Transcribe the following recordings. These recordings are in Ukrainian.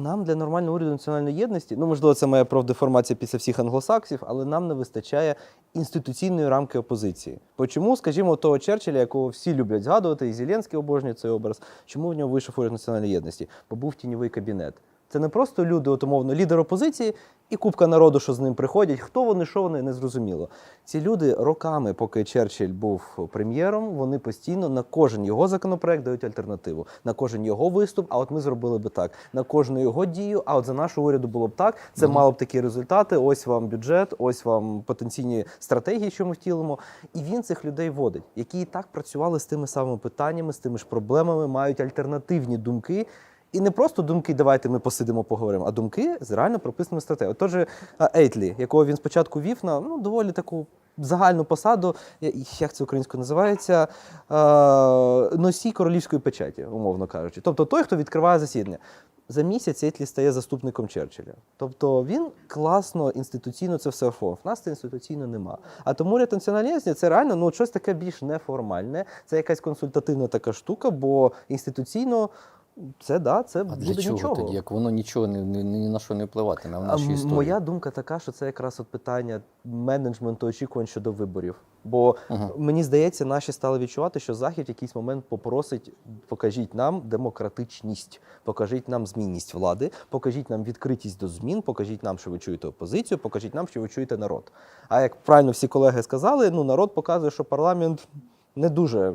нам для нормального уряду національної єдності, ну можливо, це моя профдеформація після всіх англосаксів, але нам не вистачає інституційної рамки опозиції. Почому, скажімо, того Черчилля, якого всі люблять згадувати, і Зеленський обожнює цей образ, чому в нього вийшов уряд національної єдності? Бо був тіньовий кабінет. Це не просто люди, от умовно, лідер опозиції і купка народу, що з ним приходять. Хто вони, що вони, не зрозуміло. Ці люди роками, поки Черчилль був прем'єром, вони постійно на кожен його законопроект дають альтернативу, на кожен його виступ. А от ми зробили би так, на кожну його дію. А от за нашу уряду було б так. Це мало б такі результати. Ось вам бюджет, ось вам потенційні стратегії, що ми втілимо. І він цих людей водить, які і так працювали з тими самими питаннями, з тими ж проблемами, мають альтернативні думки. І не просто думки, давайте ми посидимо, поговоримо, а думки з реально прописаними стратегіями. Тож Ейтлі, якого він спочатку вів на ну, доволі таку загальну посаду, як це українською називається, носій королівської печаті, умовно кажучи. Тобто той, хто відкриває засідання. За місяць Етлі стає заступником Черчилля. Тобто він класно інституційно це все оформив. В нас це інституційно нема. А тому уряд національної це реально ну, щось таке більш неформальне. Це якась консультативна така штука, бо інституційно це да, це А буде для чого нічого. тоді? Як воно нічого ні, ні, ні на що не впливатиме в нашій історії? Моя думка така, що це якраз от питання менеджменту очікувань щодо виборів. Бо Ага. мені здається, наші стали відчувати, що Захід в якийсь момент попросить, покажіть нам демократичність, покажіть нам змінність влади, покажіть нам відкритість до змін, покажіть нам, що ви чуєте опозицію, покажіть нам, що ви чуєте народ. А як правильно всі колеги сказали, ну народ показує, що парламент не дуже.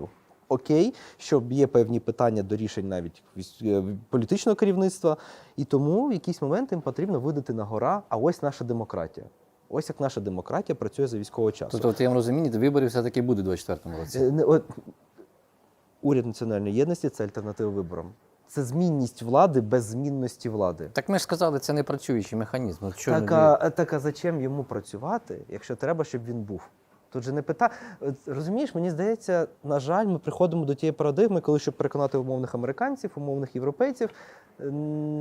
Окей, що є певні питання до рішень навіть е, політичного керівництва, і тому в якийсь момент їм потрібно видати на гора, а ось наша демократія. Ось як наша демократія працює за військового часу. Тобто, от я розумію, до виборів все-таки буде у 24-му році. Е, уряд національної єдності це альтернатива виборам. Це змінність влади без змінності влади. Так ми ж сказали, це не працюючий механізм. Чого Так а, так а зачем йому працювати, якщо треба, щоб він був? Тут же не пита. Розумієш, мені здається, на жаль, ми приходимо до тієї парадигми, коли щоб переконати умовних американців, умовних європейців, е,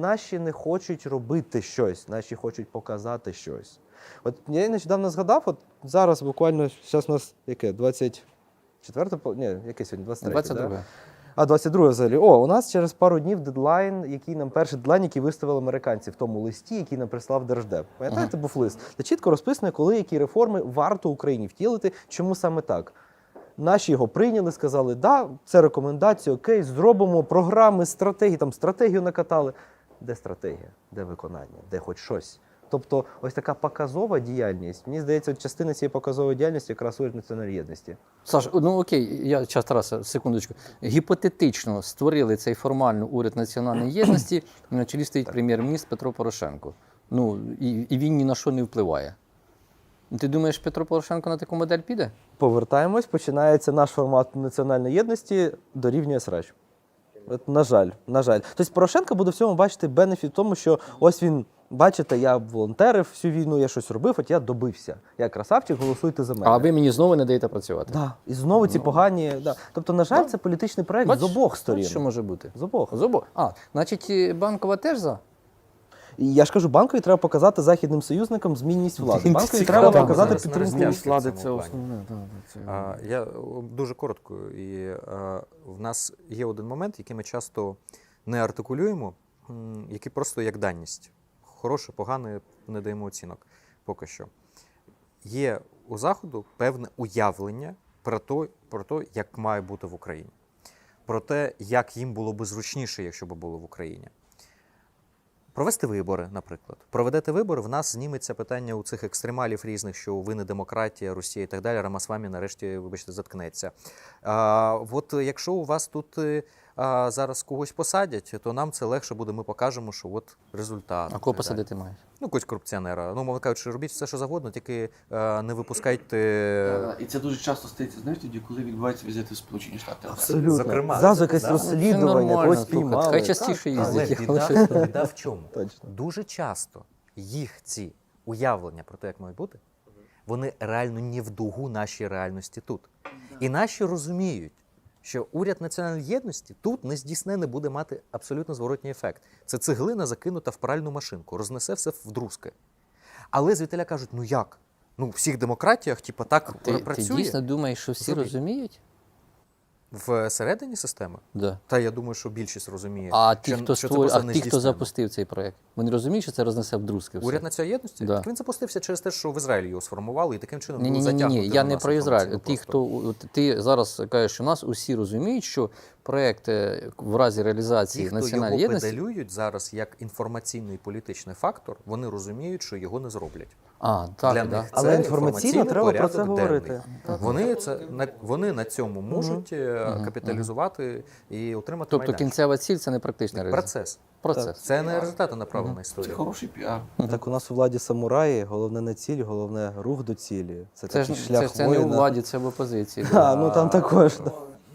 наші не хочуть робити щось, наші хочуть показати щось. От я нещодавно згадав, от зараз буквально зараз у нас яке? 24 по- ні, яке сьогодні? 23 22. Да? А 22 взагалі. О, у нас через пару днів дедлайн, який нам перший дедлайн, який виставили американці в тому листі, який нам прислав Держдеп. Пам'ятаєте, був лист, де чітко розписано, коли які реформи варто Україні втілити. Чому саме так? Наші його прийняли, сказали, да, це рекомендація, окей, зробимо програми, стратегії, там стратегію накатали. Де стратегія? Де виконання? Де хоч щось? Тобто, ось така показова діяльність. Мені здається, от частина цієї показової діяльності якраз уряд національної єдності. Саш, ну окей, я час Тараса, секундочку. Гіпотетично створили цей формальний уряд національної єдності, на чолі стоїть прем'єр-міністр Петро Порошенко. Ну і, і він ні на що не впливає. Ти думаєш, Петро Порошенко на таку модель піде? Повертаємось, починається наш формат національної єдності дорівнює срач. От, на жаль, на жаль. Тобто Порошенко буде в цьому бачити бенефіт в тому, що ось він, бачите, я волонтерив всю війну, я щось робив, от я добився. Я красавчик, голосуйте за мене. А ви мені знову не даєте працювати. Да. І знову ці погані. Да. Тобто, на жаль, це політичний проект Бачиш, з обох сторін. Що може бути? З обох. З обох. А, значить, і банкова теж за? І я ж кажу, банкові треба показати західним союзникам змінність влади. Банкові треба Так, показати зараз підтримку. влади це основне. да, це- А, Я е, дуже коротко. І е, в нас є один момент, який ми часто не артикулюємо, м, який просто як даність. Хороше, погане, не даємо оцінок поки що. Є у Заходу певне уявлення про те, про те, як має бути в Україні, про те, як їм було би зручніше, якщо б було в Україні. Провести вибори, наприклад. Проведете вибори, в нас зніметься питання у цих екстремалів різних, що ви не демократія, Росія і так далі. Рамасвамі нарешті, вибачте, заткнеться. А, от якщо у вас тут е, а, зараз когось посадять, то нам це легше буде. Ми покажемо, що от результат. А кого посадити маєш? Ну, якогось корупціонера. Ну, мовно кажучи, робіть все, що завгодно, тільки е, не випускайте. Е, І це дуже часто стається, знаєш, тоді, коли відбуваються візити в Сполучені Штати. Абсолютно. Зокрема, Зразу якесь да. Розслідування, нормально, когось піймали. Хай частіше Але їздять. біда в чому? Точно. Дуже часто їх ці уявлення про те, як мають бути, вони реально не в дугу нашій реальності тут. І наші розуміють, що уряд національної єдності тут не здійсне не буде мати абсолютно зворотній ефект. Це цеглина закинута в пральну машинку, рознесе все вдрузки. Але звітеля кажуть: ну як? Ну, в всіх демократіях, типу, так Ти, ти працює. дійсно думаєш, що всі Зробіть. розуміють? Всередині системи? Да. Та я думаю, що більшість розуміє. А ті, що, хто що це створює, просто а ті, хто запустив цей проект, вони розуміють, що це рознесе в друзки. все? Уряд національної єдності? Да. Так він запустився через те, що в Ізраїлі його сформували, і таким чином Ні, ні, ні, ні, я не про Ізраїль. Ті, просто. хто ти зараз кажеш, що нас усі розуміють, що проект е, в разі реалізації Ті, хто національної його єдності. педалюють зараз як інформаційний політичний фактор, вони розуміють, що його не зроблять. А, так, Для да. них Але це інформаційно інформаційний треба про це порядок говорити. денний. Вони це на вони на цьому можуть е, капіталізувати і отримати Тобто майданчик. кінцева ціль це не практична реалізація. процес. Процес. Це не результати направлена Це історія. хороший піар. Так у нас у владі самураї, головне не ціль, головне рух до цілі. Це, Це такий ж шлях це, це не у воїна. владі, це в опозиції. А, ну там також. да.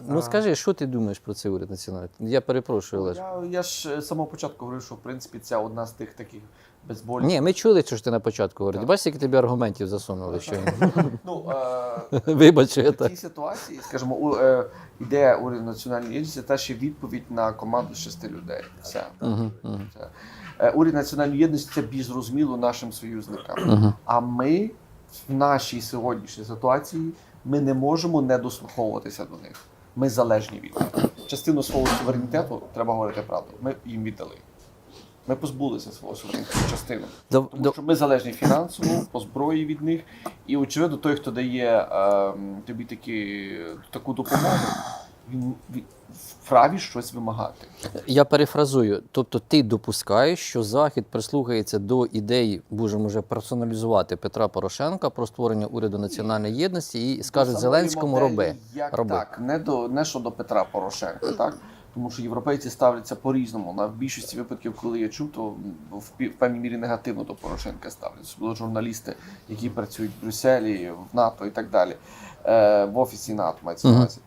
Ну скажи, що ти думаєш про цей уряд національний? Я перепрошую, Олеж. Я, я ж з самого початку говорив, що в принципі це одна з тих таких безбольних. Ні, ми чули, що ж ти на початку говорив. Бачиш, які тобі аргументів засунули щойно. Ну, Вибач, в цій ситуації, скажімо, у, е, ідея уряду національної єдності це теж відповідь на команду з шести людей. Все. Мгм. Все. Е, Уряд національної єдності це більш зрозуміло нашим союзникам. А ми в нашій сьогоднішній ситуації ми не можемо не дослуховуватися до них. Ми залежні від них. Частину свого суверенітету треба говорити правду. Ми їм віддали. Ми позбулися свого суверенітету частину. Тому що ми залежні фінансово, по зброї від них. І очевидно, той, хто дає ем, тобі такі, таку допомогу, він, він вправі щось вимагати. Я перефразую. Тобто, ти допускаєш, що Захід прислухається до ідеї, можемо вже персоналізувати Петра Порошенка про створення уряду національної єдності і скаже Зеленському моделі, роби. Як роби. так? Не до не що до Петра Порошенка, так? Тому що європейці ставляться по-різному. На в більшості випадків, коли я чув, то в, певній мірі негативно до Порошенка ставляться. Особливо журналісти, які працюють в Брюсселі, в НАТО і так далі, е, в офісі НАТО мається на увазі.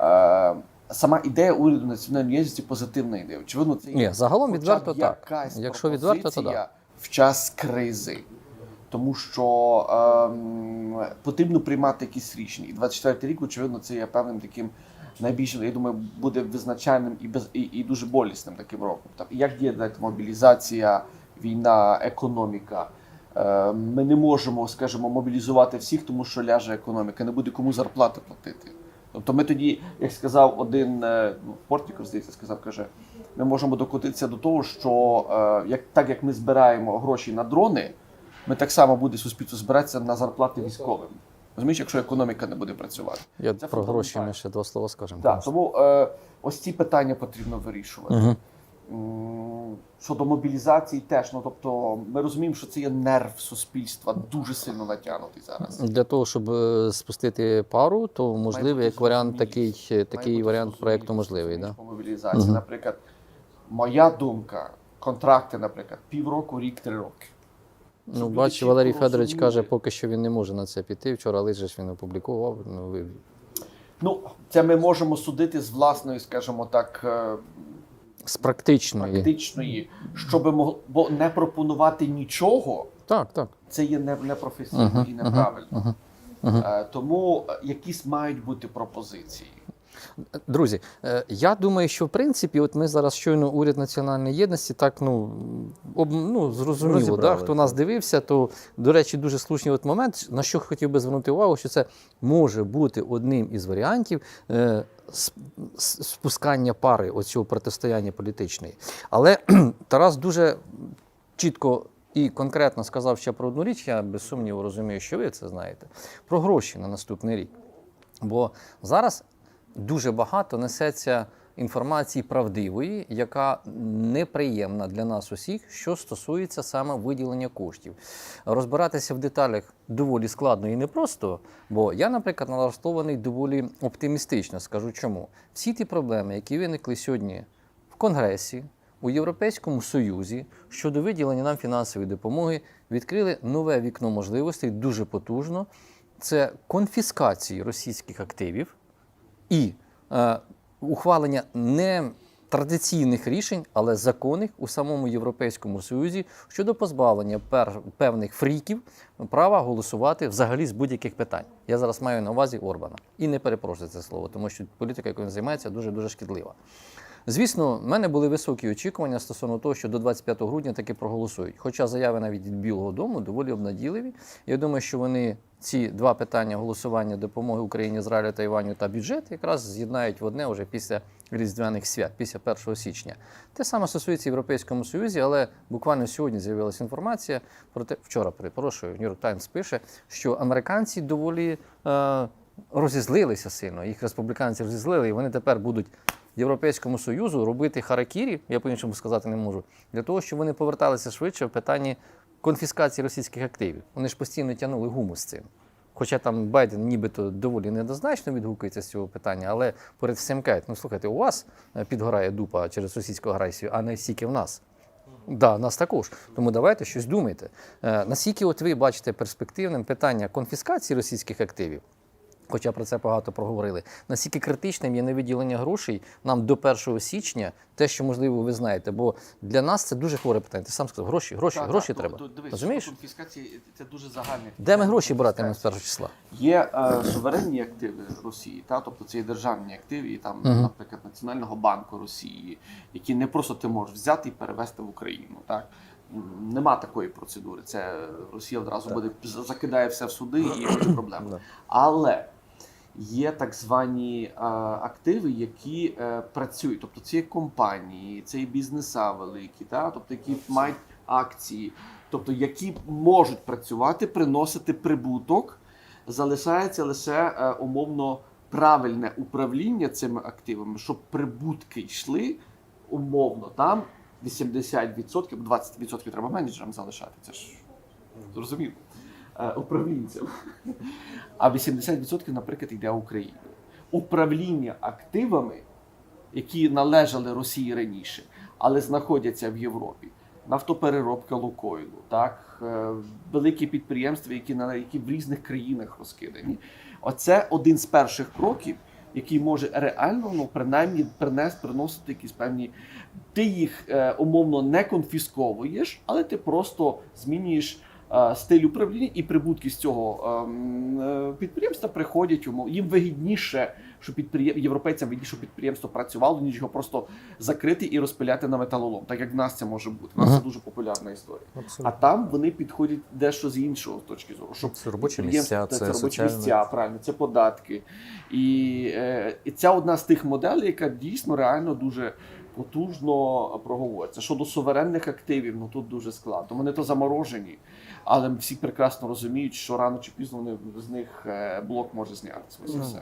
Е, Сама ідея уряду національної єдності позитивна ідея. Очевидно, це є загалом відверто так. Якщо відверто, то так. в час кризи. Тому що ем, потрібно приймати якісь рішення. І 24 рік, очевидно, це є певним таким найбільшим, я думаю, буде визначальним і без і, і дуже болісним таким роком. Там як діє мобілізація, війна, економіка. Е, Ми не можемо, скажімо, мобілізувати всіх, тому що ляже економіка, не буде кому зарплати платити. Тобто ми тоді, як сказав один е, ну, Портніков, здається, сказав, каже, ми можемо докотитися до того, що е, як, так як ми збираємо гроші на дрони, ми так само буде суспільство збиратися на зарплати військовим. Розумієш, якщо економіка не буде працювати. Я Це про гроші ми ще два слова скажемо. Так, тому е, ось ці питання потрібно вирішувати. Угу. Щодо мобілізації теж, ну тобто ми розуміємо, що це є нерв суспільства дуже сильно натягнутий зараз. Для того, щоб е, спустити пару, то можливо, бути як варіант такий, такий варіант проекту можливий. Да? По мобілізації, Мгм. наприклад, моя думка, контракти, наприклад, півроку, рік, три роки. Ну, Щоб люди бач, чітко Валерій Федорович каже, поки що він не може на це піти. Вчора лише ж він опублікував. Ну, ви... Ну, це ми можемо судити з власної, скажімо так, е, З практичної. практичної, щоб могло, бо не пропонувати нічого, Так, так. це є не, непрофесійно Мгм, і мгм, неправильно. мгм, мгм. Е, Тому якісь мають бути пропозиції. Друзі, е, я думаю, що в принципі, от ми зараз щойно уряд національної єдності, так ну об, ну зрозуміло, да, хто нас дивився, то до речі, дуже слушний от момент, на що хотів би звернути увагу, що це може бути одним із варіантів. Е, Спускання пари оцього протистояння політичної. Але Тарас дуже чітко і конкретно сказав ще про одну річ, я без сумніву розумію, що ви це знаєте, про гроші на наступний рік. Бо зараз дуже багато несеться інформації правдивої, яка неприємна для нас усіх, що стосується саме виділення коштів. Розбиратися в деталях доволі складно і непросто, бо я, наприклад, налаштований доволі оптимістично. Скажу чому. Всі ті проблеми, які виникли сьогодні в Конгресі, у Європейському Союзі щодо виділення нам фінансової допомоги, відкрили нове вікно можливостей дуже потужно. Це конфіскації російських активів і е, ухвалення не традиційних рішень, але законних у самому Європейському Союзі щодо позбавлення пер, певних фріків права голосувати взагалі з будь-яких питань. Я зараз маю на увазі Орбана. І не перепрошую це слово, тому що політика, якою він займається, дуже дуже шкідлива. Звісно, в мене були високі очікування стосовно того, що до 25 грудня таки проголосують. Хоча заяви навіть від Білого Дому доволі обнадійливі. Я думаю, що вони ці два питання голосування допомоги Україні, Ізраїлю, Тайваню та бюджет якраз з'єднають в одне вже після різдвяних свят, після 1 січня. Те саме стосується Європейському Союзі, але буквально сьогодні з'явилася інформація про те, вчора перепрошую, Нью-Йорк Таймс пише, що американці доволі е, розізлилися сильно. Їх республіканці розізлили, і вони тепер будуть Європейському Союзу робити харакірі, я по-іншому сказати не можу, для того, щоб вони поверталися швидше в питанні конфіскації російських активів. Вони ж постійно тягнули гуму з цим. Хоча там Байден нібито доволі недозначно відгукується з цього питання, але перед всім кажуть, ну слухайте, у вас е, підгорає дупа через російську агресію, а не стільки в нас. Да, нас також. Тому давайте щось думайте. Е, наскільки от ви бачите перспективним питання конфіскації російських активів, хоча про це багато проговорили, наскільки критичним є невиділення грошей нам до 1 січня, те, що можливо ви знаєте, бо для нас це дуже хворе питання. Ти сам сказав, гроші, гроші, Так, гроші так, треба. то- Дивись, Розумієш? що конфіскація це дуже загальне. Де ми гроші братимемо з першого числа? Є е, суверенні активи Росії, та тобто це є державні активи, і там, Мгм. наприклад, Національного банку Росії, які не просто ти можеш взяти і перевести в Україну. Так нема такої процедури. Це Росія одразу буде закидає все в суди і буде проблема. Але є так звані е, активи, які е, працюють. Тобто це компанії, це бізнеса великі, та? тобто які мають акції, тобто які можуть працювати, приносити прибуток. Залишається лише е, умовно правильне управління цими активами, щоб прибутки йшли умовно там 80%, 20% треба менеджерам залишати. Це ж зрозуміло. Управлінцям. А 80%, наприклад, йде Україні. Управління активами, які належали Росії раніше, але знаходяться в Європі. Нафтопереробка Лукойлу, так, е, великі підприємства, які, на, які в різних країнах розкидані. Оце один з перших кроків, який може реально, ну, принаймні, принес, приносити якісь певні. Ти їх е, умовно не конфісковуєш, але ти просто змінюєш стиль управління і прибутки з цього ем, е, підприємства приходять умов. Їм вигідніше, що підприєм... європейцям вигідніше, щоб підприємство працювало, ніж його просто закрити і розпиляти на металолом, так як в нас це може бути. У нас це дуже популярна історія. А там вони підходять дещо з іншого точки зору. Щоб Це робочі місця, це, це робочі соціальне. місця, правильно, це податки. І, е, і ця одна з тих моделей, яка дійсно реально дуже потужно проговорюється. Щодо суверенних активів, ну тут дуже складно. Вони то заморожені, але всі прекрасно розуміють, що рано чи пізно вони з них е, блок може знятися. Ось і Ну, все.